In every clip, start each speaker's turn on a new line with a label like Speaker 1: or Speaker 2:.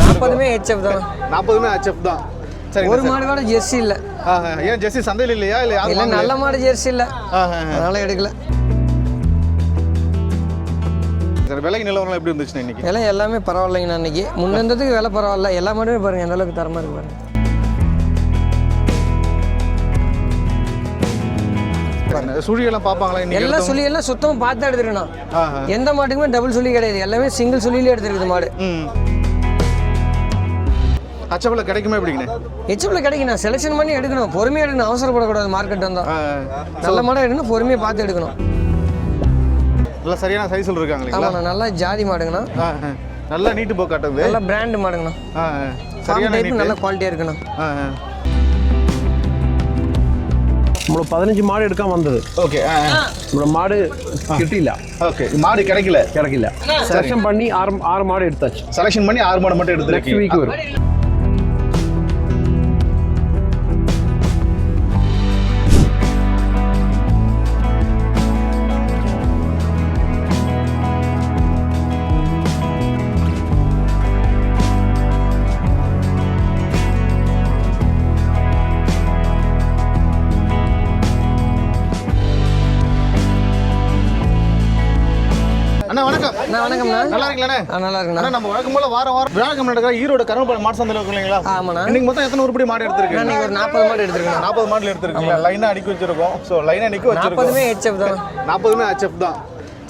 Speaker 1: நாற்பதுமே HF தான்.
Speaker 2: நாற்பதுமே HF தான். சரி
Speaker 1: ஒரு மாடு கூட ஜெர்சி இல்லை.
Speaker 2: ஏன் ஜெர்சி சந்தையில் இல்லையா? இல்லை
Speaker 1: நல்ல மாடு ஜெர்சி இல்லை.
Speaker 2: ஆஹா.
Speaker 1: அதனால எடுக்கல.
Speaker 2: சரி விலை நிலவரம் எப்படி இருந்துச்சுண்ணா இன்னைக்கு?
Speaker 1: விலை எல்லாமே பரவாயில்லைங்கண்ணா இன்னைக்கு. முன்ன இருந்ததுக்கு விலை பரவாயில்ல. எல்லா மாடுமே பாருங்க எந்த அளவுக்கு தரமா இருக்கு பாருங்க.
Speaker 2: சுழியெல்லாம் பார்ப்பாங்களா
Speaker 1: எல்லா சுழி எல்லாம் சுத்தமாக பார்த்து எடுத்துருக்கணும். எந்த மாட்டுக்குமே டபுள் சுழி கிடையாது. எல்லாமே சிங்கிள் சுழியில எடுத்துருக்குது மாடு.
Speaker 2: ம். ஹச்சப்பில் கிடைக்குமா எப்படிங்கண்ணே?
Speaker 1: ஹெச்எஃப்ல கிடைக்கணும் செலெக்ஷன் பண்ணி எடுக்கணும். பொறுமையாக எடுக்கணும். அவசரப்படக்கூடாது. மார்க்கெட் வந்தால் நல்ல மாடம் எடுக்கணும். பொறுமையாக பார்த்து எடுக்கணும்.
Speaker 2: நல்லா சரியான சைஸில் இருக்காங்க இல்லைங்களா?
Speaker 1: நல்லா ஜாதி மாடுங்கண்ணா.
Speaker 2: நல்லா நீட்டு போ காட்டுது
Speaker 1: நல்லா பிராண்டு மாடுங்கண்ணா.
Speaker 2: சரியான
Speaker 1: டைப் நல்ல குவாலிட்டியாக
Speaker 2: இருக்குண்ணா.
Speaker 3: நம்மளோட பதினஞ்சு மாடு எடுக்காம வந்தது.
Speaker 2: ஓகே
Speaker 3: நம்மளோட மாடு கிட்டில.
Speaker 2: ஓகே மாடு கிடைக்கல.
Speaker 3: கிடைக்கல. செலெக்ஷன் பண்ணி ஆறு ஆறு மாடு எடுத்தாச்சு.
Speaker 2: செலெக்ஷன் பண்ணி ஆறு மாடு மட்டும் எடுத்து நெக்ஸ்ட்
Speaker 1: வீக் வரும்.
Speaker 2: நல்லா இருக்கீங்களாண்ணே
Speaker 1: ஆ நல்லா
Speaker 2: அண்ணா நம்ம வழக்கம் போல வாரம் வாரம் வியாழக்கிழமை நடக்கிற ஈரோடு கரும்பு மாடு சந்தையில் இருக்கு இல்லைங்களா
Speaker 1: ஆமாண்ணா.
Speaker 2: இன்னைக்கு மொத்தம் எத்தனை உருப்படி மாடு எடுத்திருக்கீங்க?
Speaker 1: இன்னைக்கு ஒரு நாற்பது மாடு எடுத்துருக்கேன்
Speaker 2: நாற்பது மாடல் எடுத்திருக்கீங்க லைனா அடிக்க வச்சிருக்கோம். ஸோ லைனா நிக்க வச்சிருக்கோம்.
Speaker 1: நாற்பதுமே ஹெச்எஃப் தான்.
Speaker 2: நாற்பதுமே ஹெச்எஃப் தான்.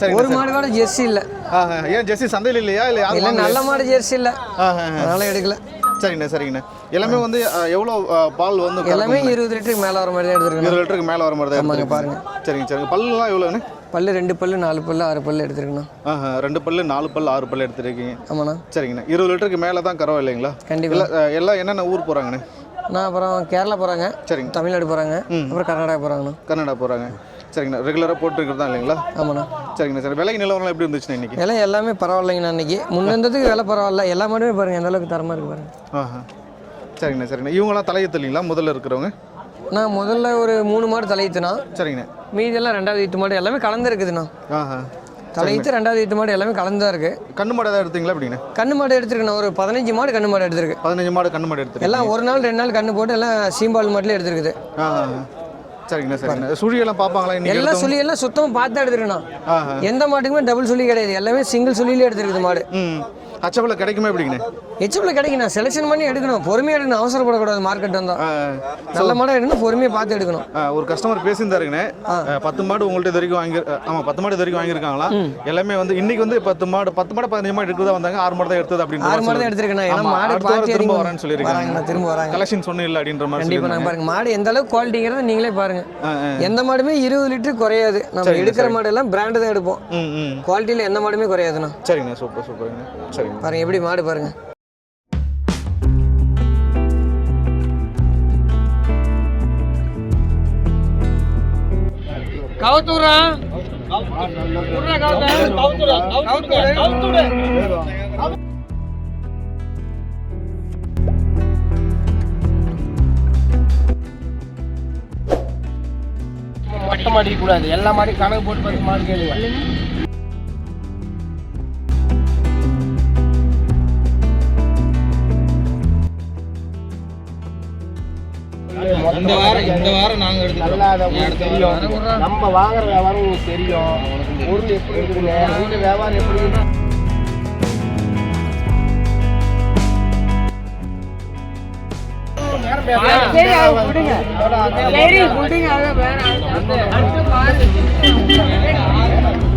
Speaker 2: சரி
Speaker 1: ஒரு மாடு கூட ஜெர்சி இல்லை.
Speaker 2: ஏன் ஜெர்சி சந்தையில் இல்லையா? இல்லை
Speaker 1: நல்ல மாடு ஜெர்சி இல்லை. அதனால எடுக்கல.
Speaker 2: சரிங்கண்ணா சரிங்கண்ணா. எல்லாமே வந்து எவ்வளோ பால் வந்து
Speaker 1: எல்லாமே இருபது லிட்டருக்கு மேலே வர மாதிரி தான் எடுத்துருக்கேன்
Speaker 2: இருபது லிட்டருக்கு மேலே வர மாதிரி தான் எடுத்திருக்கீங்க. சரிங்க சரிங்க. பல்லுலாம் எவ்வளோண்ணே
Speaker 1: பல்லு ரெண்டு பல்லு நாலு பல்லு ஆறு பல்லு எடுத்துருக்கேண்ணா
Speaker 2: ஆஹா ரெண்டு பல்லு நாலு பல்லு ஆறு பல்லு எடுத்துருக்கீங்க.
Speaker 1: ஆமாண்ணா.
Speaker 2: சரிங்கண்ணா. இருபது லிட்டருக்கு மேலே தான் கறவை இல்லைங்களா?
Speaker 1: கண்டிப்பாக
Speaker 2: எல்லாம் என்னென்ன ஊர் போகிறாங்கண்ணே
Speaker 1: நான் அப்புறம் கேரளா போகிறாங்க
Speaker 2: சரிங்க.
Speaker 1: தமிழ்நாடு போகிறாங்க அப்புறம் கர்நாடகா போகிறாங்கண்ணா
Speaker 2: கன்னடா போகிறாங்க சரிங்கண்ணா. ரெகுலராக போட்டுருக்கிறது இல்லைங்களா?
Speaker 1: ஆமாண்ணா.
Speaker 2: சரிங்கண்ணா. சரி விலை நிலவரம் எப்படி இருந்துச்சுண்ணா இன்னைக்கு?
Speaker 1: விலை எல்லாமே பரவாயில்லைங்கண்ணா இன்னைக்கு. முன்ன இருந்ததுக்கு விலை பரவாயில்ல. எல்லா மாடுமே பாருங்க எந்த அளவுக்கு தரமா இருக்கு பாருங்க.
Speaker 2: ஆஹா. சரிங்கண்ணா சரிங்கண்ணா. இவங்களாம் தலையத்து இல்லைங்களா முதல்ல இருக்கிறவங்க?
Speaker 1: நான் முதல்ல ஒரு மூணு மாடு தலையீத்துனா
Speaker 2: சரிங்கண்ணா.
Speaker 1: மீதெல்லாம் ரெண்டாவது ஈத்து மாடு எல்லாமே கலந்து இருக்குதுண்ணா
Speaker 2: ஆஹா
Speaker 1: தலையீத்து ரெண்டாவது ஈத்து மாடு எல்லாமே கலந்து தான் இருக்கு.
Speaker 2: கண்ணு மாடு ஏதாவது எடுத்தீங்களா எப்படிங்கண்ணா?
Speaker 1: கண்ணு மாடு எடுத்துருக்கேன் ஒரு பதினஞ்சு மாடு கண்ணு மாடு எடுத்திருக்கு.
Speaker 2: பதினஞ்சு மாடு கண்ணு மாடு எடுத்துருக்கீங்க.
Speaker 1: எல்லாம் ஒரு நாள் ரெண்டு நாள் கண்ணு போட்டு எல்லாம் சீம்பால் மாட்டில் எடுத்துருக்குது.
Speaker 2: சரிங்கண்ணா சரிங்கண்ணா. சுழியெல்லாம் பார்ப்பாங்களா
Speaker 1: எல்லா
Speaker 2: எடுத்தவங்க?
Speaker 1: சுழி எல்லாம் சுத்தமாக பார்த்து தான் எடுத்துருக்கேண்ணா.
Speaker 2: ஆஹா.
Speaker 1: எந்த மாட்டுக்குமே டபுள் சுழி கிடையாது. எல்லாமே சிங்கிள் சுழியிலே எடுத்துருக்குது மாடு.
Speaker 2: ம் ஹச்சப்பில் கிடைக்குமா எப்படிங்கண்ணே?
Speaker 1: ஹெச்எஃப்ல கிடைக்கணும் செலெக்ஷன் பண்ணி எடுக்கணும். பொறுமையாக எடுக்கணும். அவசரப்படக்கூடாது மார்க்கெட் வந்தால்
Speaker 2: ஆ,
Speaker 1: நல்ல மாடம் எடுக்கணும். பொறுமையாக பார்த்து எடுக்கணும்.
Speaker 2: ஒரு கஸ்டமர் பேசியிருந்தாருங்கண்ணே. பத்து மாடு உங்கள்ட்ட இது வரைக்கும் வாங்கி ஆமாம் பத்து மாடு இது வரைக்கும் வாங்கியிருக்காங்களா? எல்லாமே வந்து இன்னைக்கு வந்து பத்து மாடு பத்து மாடு பதினஞ்சு மாடு எடுக்கிறதா வந்தாங்க. ஆறு மாடு தான் எடுத்தது அப்படின்னு
Speaker 1: ஆறு மாடு தான் எடுத்திருக்கேன் ஏன்னா மாடு பார்த்து
Speaker 2: திரும்ப. வரேன்னு சொல்லியிருக்காங்க.
Speaker 1: திரும்ப வராங்க.
Speaker 2: கலெக்ஷன் சொன்ன இல்லை அப்படின்ற மாதிரி
Speaker 1: கண்டிப்பா
Speaker 2: சொல்லியிருந்தாங்க.
Speaker 1: நான் பாருங்க. மாடு எந்த அளவுக்கு குவாலிட்டிங்கிறத நீங்களே பாருங்க. எந்த மாடுமே இருபது லிட்டர் குறையாது. நம்ம எடுக்கிற மாடு எல்லாம் பிராண்டு தான் எடுப்போம். குவாலிட்டியில் எந்த மாடுமே குறையாதுண்ணா.
Speaker 2: சரிங்கண்ணா சூப்பர் சூப்பருங்க சரிங்க
Speaker 1: பாருங்க எப்படி மாடு பாருங்க.
Speaker 4: கவுத்துறா விட்றா, கவுத்து. கவுத்து, கவுத்து. மட்டம் அடிக்க கூடாது எல்லா மாடையும் கணக்கு போட்டு பார்த்து மாடு கேளுங்க இந்த வாரம் இந்த வாரம் நாங்க எடுத்துக்கிறோம். நம்ம வாங்குற வியாபாரம் உங்களுக்கு தெரியும். பொருள் எப்படி இருக்குதுங்க உங்க வியாபாரம் எப்படி இருக்குன்னு
Speaker 2: இப்போ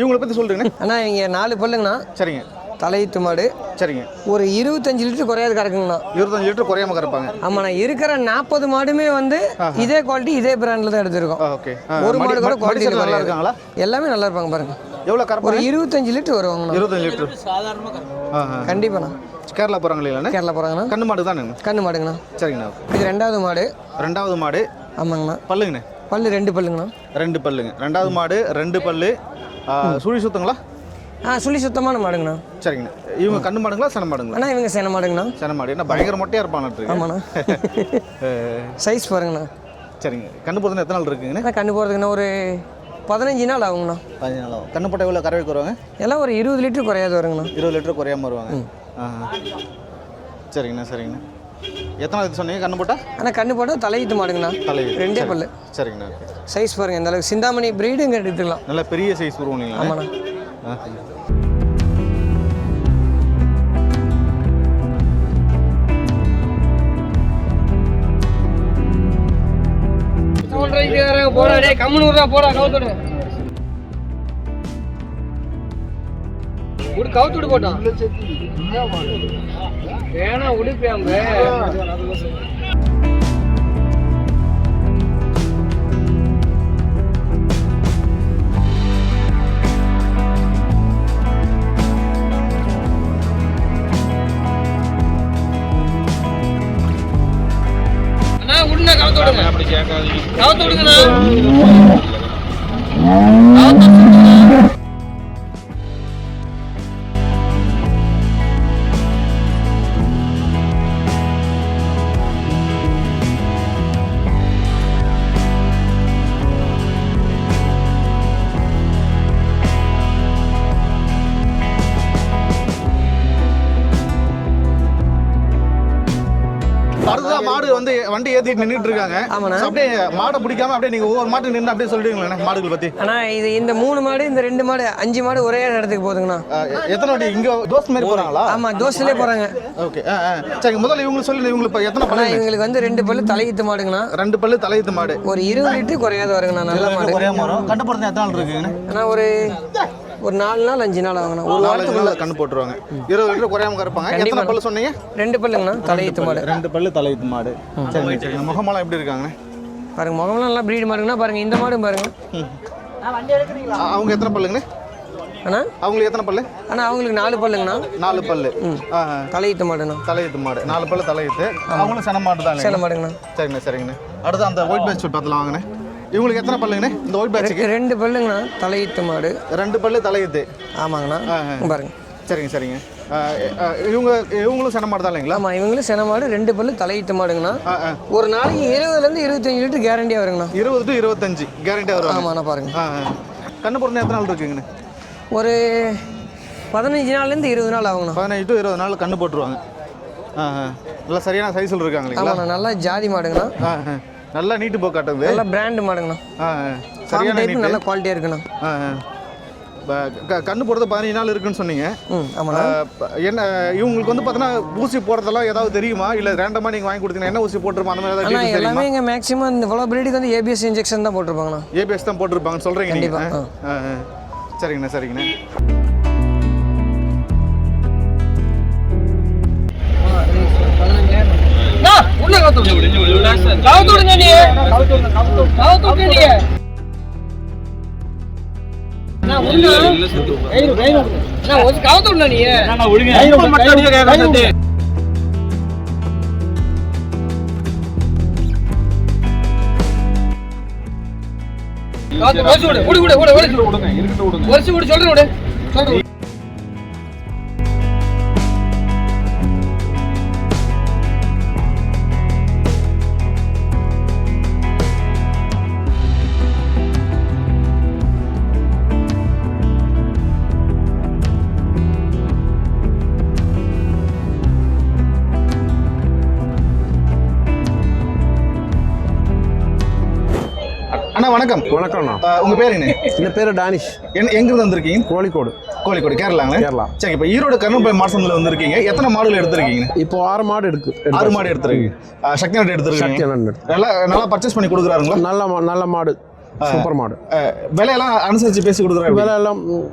Speaker 2: இவங்களை பற்றி சொல்கிறீங்கண்ணே
Speaker 1: அண்ணா இங்கே நாலு பல்லுங்கண்ணா.
Speaker 2: சரிங்க.
Speaker 1: தலையீத்து மாடு
Speaker 2: சரிங்க.
Speaker 1: ஒரு இருபத்தஞ்சு லிட்டர் குறையாது கறக்குங்கண்ணா.
Speaker 2: இருபத்தஞ்சு லிட்டர் குறையாம கறப்பாங்க.
Speaker 1: ஆமாண்ணா இருக்கிற நாற்பது மாடுமே வந்து இதே குவாலிட்டி இதே பிராண்டில் தான் எடுத்திருக்கோம்.
Speaker 2: ஓகே
Speaker 1: ஒரு மாடு கூட குவாலிட்டி
Speaker 2: நல்லா இருக்காங்களா?
Speaker 1: எல்லாமே நல்லா இருப்பாங்க பாருங்க.
Speaker 2: எவ்வளோ
Speaker 1: ஒரு
Speaker 2: கறப்பாங்க
Speaker 1: இருபத்தஞ்சு லிட்டர் வருவாங்கண்ணா.
Speaker 2: இருபத்தஞ்சு லிட்டர். ஆ ஆ.
Speaker 1: கண்டிப்பாண்ணா.
Speaker 2: கேரளா போகிறாங்க இல்லைங்கண்ணே
Speaker 1: கேரளா போகிறாங்கண்ணா
Speaker 2: கண்ணு மாடு தானே
Speaker 1: கண்ணு மாடுங்கண்ணா.
Speaker 2: சரிங்கண்ணா
Speaker 1: இது ரெண்டாவது மாடு.
Speaker 2: ரெண்டாவது மாடு.
Speaker 1: ஆமாங்கண்ணா.
Speaker 2: பல்லுங்கண்ணே?
Speaker 1: பல்லு ரெண்டு பல்லுங்கண்ணா.
Speaker 2: ரெண்டு பல்லுங்க. ரெண்டாவது மாடு ரெண்டு பல்லு. சுழி சுத்தங்களா?
Speaker 1: ஆ சுழி சுத்தமான மாடுங்கண்ணா.
Speaker 2: சரிங்கண்ணா. இவங்க கண்ணு மாடுங்களா சன மாடுங்களா?
Speaker 1: அண்ணா இவங்க சேன மாடுங்கண்ணா.
Speaker 2: சன மாடு. என்ன பயங்கர மொட்டையாக இருப்பான்னு
Speaker 1: ஆமாண்ணா. சைஸ் பாருங்கண்ணா.
Speaker 2: சரிங்க. கண்ணு போதுன்னு எத்தனை நாள் இருக்குங்கண்ணே?
Speaker 1: கண்ணு போகிறதுக்குண்ணா ஒரு பதினஞ்சு நாள் ஆகுங்கண்ணா.
Speaker 2: பதினஞ்சு நாள் ஆகும். கண்ணு போட்ட எவ்வளோ கறவைக்கு வருவாங்க?
Speaker 1: எல்லாம் ஒரு இருபது லிட்டர் குறையாது வருங்கண்ணா.
Speaker 2: இருபது லிட்டர் குறையாம வருவாங்க. சரிங்கண்ணா சரிங்கண்ணா. எத்தனை இது சொன்னீங்க? கண்ணு போட்டா?
Speaker 1: ஆனால் கண்ணு போட்டால் தலையீத்து மாடுங்கண்ணா.
Speaker 2: தலை
Speaker 1: ரெண்டே பல்லு.
Speaker 2: சரிங்கண்ணா.
Speaker 1: சைஸ் பாருங்க இந்த அளவுக்கு. சிந்தாமணி பிரீடுங்க எடுத்துக்கலாம்
Speaker 2: நல்ல பெரிய சைஸ் உருவம்
Speaker 1: ஆமாண்ணா. போடா டே கம்முனு விட்றா போடா கவுத்துடு. உடு கவுத்துடு போட்டான். வேணா உடுப்பியாங்க அண்ணா
Speaker 2: மாடு வந்து வண்டி ஏத்திட்டு நின்றுட்டு இருக்காங்க அப்படியே மாடை பிடிக்காம அப்படியே நீங்க ஒவ்வொரு மாட்டு நின்று அப்படியே சொல்லிடுங்களேன் மாடுகள் பத்தி?
Speaker 1: அண்ணா இது இந்த மூணு மாடு இந்த ரெண்டு மாடு அஞ்சு மாடு ஒரே இடத்துக்கு போகுதுங்கண்ணா
Speaker 2: எத்தனை வாட்டி இங்க தோஸ் மாதிரி போறாங்களா?
Speaker 1: ஆமா தோசையிலே போறாங்க.
Speaker 2: ஓகே சரி முதல்ல இவங்களுக்கு சொல்லி இவங்களுக்கு எத்தனை
Speaker 1: ஆனா
Speaker 2: பல்லு
Speaker 1: இவங்களுக்கு வந்து ரெண்டு பல்லு தலையீத்து மாடுங்கண்ணா.
Speaker 2: ரெண்டு பல்லு தலையத்து மாடு.
Speaker 1: ஒரு இருபது லிட்டர் குறையாது வருங்கண்ணா நல்ல மாடு.
Speaker 2: ஒரே மரம் கண்டு போறது எத்தனை
Speaker 1: ஆனா ஒரு ஒரு நாலு நாள் அஞ்சு நாள் ஆகுங்கண்ணா ஒரு வாரத்துக்குள்ள
Speaker 2: நாள் கண்ணு போட்டுருவாங்க. இருபது லிட்டர் குறையாம கறப்பாங்க எத்தனை. பல்லு சொன்னீங்க?
Speaker 1: ரெண்டு பல்லுங்கண்ணா தலையீத்து மாடு.
Speaker 2: ரெண்டு பல்லு தலையத்து மாடு. சரி சரி. முகமெல்லாம் எப்படி இருக்காங்க
Speaker 1: பாருங்க முகம்லாம் நல்லா ப்ரீடு மாடுங்கண்ணா. பாருங்க இந்த மாடும் பாருங்க.
Speaker 2: அவங்க எத்தனை பல்லுங்கண்ணே?
Speaker 1: அண்ணா?
Speaker 2: அவங்களுக்கு எத்தனை பல்லு?
Speaker 1: அண்ணா அவங்களுக்கு நாலு பல்லுங்கண்ணா.
Speaker 2: நாலு பல்லு.
Speaker 1: தலையீத்து மாடுண்ணா.
Speaker 2: தலையத்து மாடு. நாலு பல்லு தலையத்து அவங்களும் சென மாடு தான்
Speaker 1: சேல மாடுங்கண்ணா.
Speaker 2: சரிங்கண்ணே சரிங்கண்ணே. அடுத்து அந்த ஒயிட் பேட்ச் பார்த்துலாம் வாங்கண்ணே. இவங்களுக்கு எத்தனை பல்லுங்கண்ணே? இந்த ஒயிட் பேட்சுக்கு
Speaker 1: ரெண்டு பல்லுங்கண்ணா தலையீத்து மாடு.
Speaker 2: ரெண்டு பல்லு தலையத்து
Speaker 1: ஆமாங்கண்ணா. பாருங்க.
Speaker 2: சரிங்க சரிங்க. இவங்க இவங்களும் சென மாடு தான் இல்லைங்களா
Speaker 1: ஆமா இவங்களும் சென மாடு ரெண்டு பல்லு தலையீத்து மாடுங்கண்ணா. ஒரு நாளைக்கு இருபதுலேருந்து இருபத்தஞ்சு லிட்டர் கேரண்டியாக வருங்கண்ணா.
Speaker 2: இருபது டு இருபத்தஞ்சு கேரண்டியாக வருவாங்க.
Speaker 1: ஆமாண்ணா பாருங்க.
Speaker 2: கண்ணு பிறந்த எத்தனை நாள் இருக்குங்கண்ணே?
Speaker 1: ஒரு பதினஞ்சு நாள்லேருந்து இருபது நாள் ஆகுங்கண்ணா.
Speaker 2: பதினஞ்சு டு இருபது நாள் கண்ணு போட்டுருவாங்க. நல்லா சரியான சைஸில் இருக்காங்க இல்லைங்களா?
Speaker 1: ஆமாண்ணா நல்லா ஜாதி மாடுங்கண்ணா.
Speaker 2: நல்லா நீட்டு போக்கு காட்டுது.
Speaker 1: நல்லா பிராண்டு மாடுங்கண்ணா.
Speaker 2: சரியான
Speaker 1: டைப் நல்ல குவாலிட்டியாக இருக்குண்ணா.
Speaker 2: ஆ கண்ணு போடுறது பதினஞ்சு நாள் இருக்குன்னு சொன்னீங்க. என்ன இவங்களுக்கு வந்து பார்த்தீங்கன்னா ஊசி போடுறதெல்லாம் ஏதாவது தெரியுமா? இல்லை ரேண்டமாக நீங்கள் வாங்கி கொடுத்தீங்கன்னா என்ன ஊசி போட்டிருப்போம் அந்த மாதிரி ஏதாவது
Speaker 1: எல்லாமே இங்கே மேக்ஸிமம் இந்த இவ்வளோ பிரீடுக்கு வந்து ஏபிஎஸ் இன்ஜெக்ஷன் தான் போட்டிருப்பாங்கண்ணா.
Speaker 2: ஏபிஎஸ் தான் போட்டிருப்பாங்கன்னு சொல்கிறீங்க. சரிங்கண்ணா சரிங்கண்ணா.
Speaker 1: உள்ள கவுத்து கவுத்து விடுங்க நீ கவுத்து விட்டு நீ நான் உள்ள. நான் ஒரு கவுத்து விடல நீ கவுத்து ஒரிச்சு விடு. விடு விடு விடு ஒரிச்சு விடுங்க ஒரிச்சு விடு சொல்றேன் விடு. சொல்றேன்
Speaker 2: வணக்கம்.
Speaker 3: வணக்கம்ண்ணா.
Speaker 2: உங்க பேர் என்ன?
Speaker 3: இந்த பேர் டானிஷ்.
Speaker 2: என்ன எங்கிருந்து வந்திருக்கீங்க?
Speaker 3: கோழிக்கோடு.
Speaker 2: கோழிக்கோடு கேரளாங்களே?
Speaker 3: கேரளா.
Speaker 2: சரி இப்போ ஈரோடு கருணப்பை மாசத்துல வந்திருக்கீங்க. எத்தனை மாடுகள் எடுத்திருக்கீங்க?
Speaker 3: இப்போ ஆறு மாடு எடுக்கு
Speaker 2: ஆறு மாடு எடுத்திருக்கீங்க சக்தி நாடு எடுத்திருக்கீங்க. நல்லா நல்லா பர்ச்சேஸ் பண்ணி கொடுக்குறாருங்களா?
Speaker 3: நல்ல நல்ல மாடு. சூப்பர் மாடு.
Speaker 2: விலையெல்லாம் அனுசரிச்சு பேசி கொடுக்குறாரு
Speaker 3: விலை எல்லாம் ம்,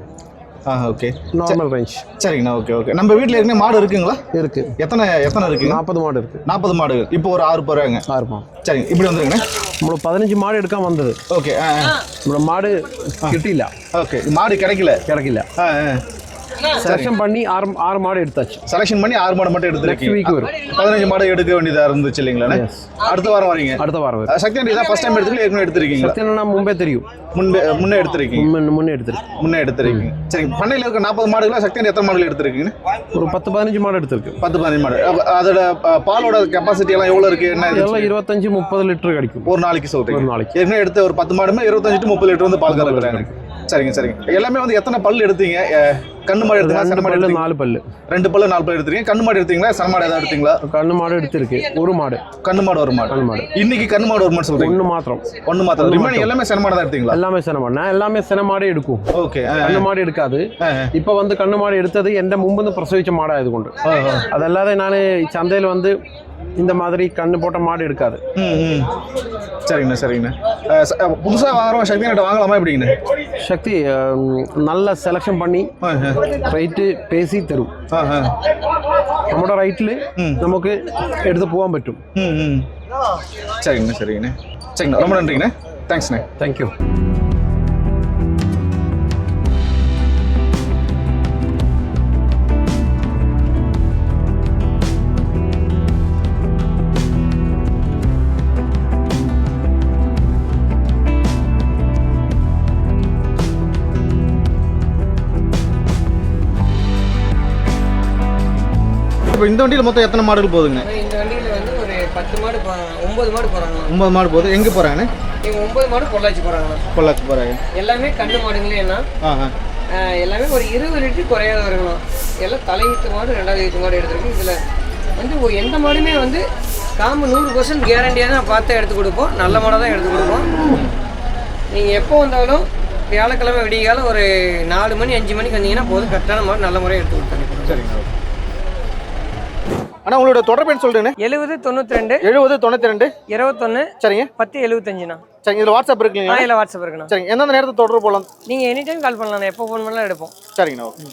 Speaker 2: ஆ ஓகே
Speaker 3: நார்மல் ரேஞ்ச்
Speaker 2: சரிங்கண்ணா ஓகே ஓகே நம்ம வீட்டில் ஏற்கனவே மாடு இருக்குங்களா?
Speaker 3: இருக்கு.
Speaker 2: எத்தனை எத்தனை இருக்குங்க?
Speaker 3: நாற்பது மாடு இருக்கு.
Speaker 2: நாற்பது மாடுகள். இப்போ ஒரு ஆறு போகிறாங்க
Speaker 3: ஆறுமா
Speaker 2: சரிங்க இப்படி வந்துருங்கண்ணே.
Speaker 3: நம்மள பதினஞ்சு மாடு எடுக்காம வந்தது.
Speaker 2: ஓகே ஆ
Speaker 3: நம்மள மாடு கிட்டில.
Speaker 2: ஓகே மாடு கிடைக்கல.
Speaker 3: கிடைக்கல.
Speaker 2: ஆ ஆ.
Speaker 3: செலக்ஷன் பண்ணி ஆறு ஆறு மாடு எடுத்தாச்சு.
Speaker 2: செலெக்ஷன் பண்ணி ஆறு மாடு மட்டும் எடுத்துருக்கீங்க.
Speaker 3: வீக் வரும்.
Speaker 2: பதினஞ்சு மாடு எடுக்க வேண்டியதா இருந்துச்சு இல்லைங்களா? அடுத்த வாரம் வரீங்க.
Speaker 3: அடுத்த வாரம்
Speaker 2: சக்தி தான் ஃபர்ஸ்ட் டைம் எடுத்துக்கல ஏற்கனவே எடுத்திருக்கீங்களா?
Speaker 3: சத்தியனா முன்பே தெரியும்.
Speaker 2: முன்பே முன்னே எடுத்திருக்கீங்க.
Speaker 3: முன்ன- முன்னே எடுத்திருக்கு
Speaker 2: முன்னே எடுத்திருக்கீங்க. சரி பண்ணையில் இருக்க நாற்பது மாடுகளா சக்தி எத்தனை மாடுகள் எடுத்திருக்கீங்க?
Speaker 3: ஒரு பத்து பதினஞ்சு மாடு எடுத்திருக்கு.
Speaker 2: பத்து பதினஞ்சு மாடு. அதோட பாலோட கெப்பாசிட்டி எல்லாம் எவ்வளவு இருக்கு? என்ன?
Speaker 3: இதெல்லாம் இருபத்தஞ்சு முப்பது லிட்டர் கிடைக்கும்.
Speaker 2: ஒரு நாளைக்கு சொல்றீங்க.
Speaker 3: ஒரு நாளைக்கு.
Speaker 2: ஏற்கனவே எடுத்த ஒரு பத்து மாடுமே இருபத்தஞ்சு முப்பது லிட்டர் வந்து பால் கறக்குறாங்க. சரிங்க சரிங்க எல்லாமே வந்து எத்தனை பல் எடுத்தீங்க அஹ், கண்ணு மாடு எடுத்தீங்களா
Speaker 3: ரெண்டு
Speaker 2: சன மாடு
Speaker 3: பல்லு
Speaker 2: எடுத்தீங்க
Speaker 3: நாலு பல்லு
Speaker 2: ரெண்டு பல்லு நாலு பல்லு எடுத்தீங்க கண்ணு மாடு எடுத்தீங்களா சன மாடு ஏதாவது எடுத்தீங்களா
Speaker 3: கண்ணு மாடு எடுத்திருக்கு ஒரு மாடு
Speaker 2: கண்ணு மாடு ஒரு மாடு
Speaker 3: கண்ணு மாடு
Speaker 2: இன்னைக்கு கண்ணு மாடு ஒரு மாடு சொல்றீங்க
Speaker 3: ஒன்று மாத்திரம்
Speaker 2: ஒண்ணு மாத்திரம்
Speaker 3: ஒண்ணு
Speaker 2: ரிமைனிங் எல்லாமே சன மாடு தான் எடுத்தீங்களா
Speaker 3: எல்லாமே சின மாடு நான் எல்லாமே சின மாடே எடுக்கும்
Speaker 2: ஓகே
Speaker 3: கண்ணு மாடு எடுக்காது இப்போ வந்து கண்ணு மாடு எடுத்தது എൻ്റെ മുമ്പ് പ്രസവിച്ച മാടായതുകൊണ്ട് അതല്ലാതെ ഞാൻ ചന്തയിൽ വന്ന് இந்த மாதிரி கண்ணு போட்ட மாடு எடுக்காது
Speaker 2: ம் ம் சரிங்கண்ணா சரிங்கண்ணா அஹ், ச- அஹ், புதுசா வாங்குறோம் சக்தி கிட்ட வாங்கலாமா எப்படிங்கண்ணா
Speaker 3: சக்தி அஹ், நல்ல செலக்ஷன் பண்ணி
Speaker 2: ஆ, ஆ.
Speaker 3: റേറ്റ് പേസി തരും
Speaker 2: ஆ, ஆ.
Speaker 3: നമ്മുടെ റേറ്റിൽ
Speaker 2: ம்.
Speaker 3: നമുക്ക് എടുത്ത് പോകാൻ പറ്റും
Speaker 2: ம் ம் சரிங்கண்ணா சரிங்கண்ணா சரிங்கண்ணா ரொம்ப நன்றிங்கண்ணா தேங்க்ஸ்ண்ணே
Speaker 3: താങ്ക്
Speaker 2: இப்போ இந்த வண்டியில் மொத்தம் எத்தனை மாடுகள் போகுதுங்க?
Speaker 1: இந்த வண்டியில் வந்து ஒரு பத்து மாடு ஒன்பது மாடு போகிறாங்கண்ணா
Speaker 2: ஒன்பது மாடு போகுது. எங்கே போகிறாங்கண்ணே
Speaker 1: இவங்க ஒன்பது மாடு பொள்ளாச்சி போகிறாங்கண்ணா
Speaker 2: பொள்ளாச்சி போகிறாங்க
Speaker 1: எல்லாமே கண்ணு
Speaker 2: ஆ
Speaker 1: ஆஹ். எல்லாமே ஒரு இருபது லிட்டர் குறையாத வருங்கண்ணா எல்லாம் தலையீத்து மாடு ரெண்டாவது ஈத்து மாடு எடுத்திருக்கு இதில் வந்து எந்த மாடுமே வந்து காம்பு நூறு பர்சன்ட் கேரண்டியாக தான் பார்த்து எடுத்து கொடுப்போம். நல்ல மாடாக தான் எடுத்து கொடுப்போம். நீங்கள் எப்போ வந்தாலும் வியாழக்கிழமை விடியகாலம் ஒரு நாலு மணி அஞ்சு மணிக்கு வந்தீங்கன்னா போதும். கரெக்டான மாடு நல்ல முறையாக எடுத்து கொடுத்துருக்கோம்
Speaker 2: சரிங்க. அண்ணா உங்களோட தொடர்பு சொல்றேண்ணே
Speaker 1: எழுபது தொண்ணூற்றி ரெண்டு
Speaker 2: எழுபது தொண்ணூற்றி ரெண்டு
Speaker 1: இருபத்தொன்று
Speaker 2: சரிங்க.
Speaker 1: பத்து எழுபத்தஞ்சுண்ணா
Speaker 2: சரிங்க இதில் வாட்ஸ்அப் இருக்குங்களா?
Speaker 1: இல்லை வாட்ஸ்அப் இருக்குண்ணா.
Speaker 2: சரிங்க எந்தெந்த நேரத்தில் தொடர்பு போகலாம்
Speaker 1: நீங்கள் எனி டைம் கால் பண்ணலாம் எப்போ ஃபோன் பண்ணலாம் எடுப்போம்.
Speaker 2: சரிங்கண்ணா ஓகே.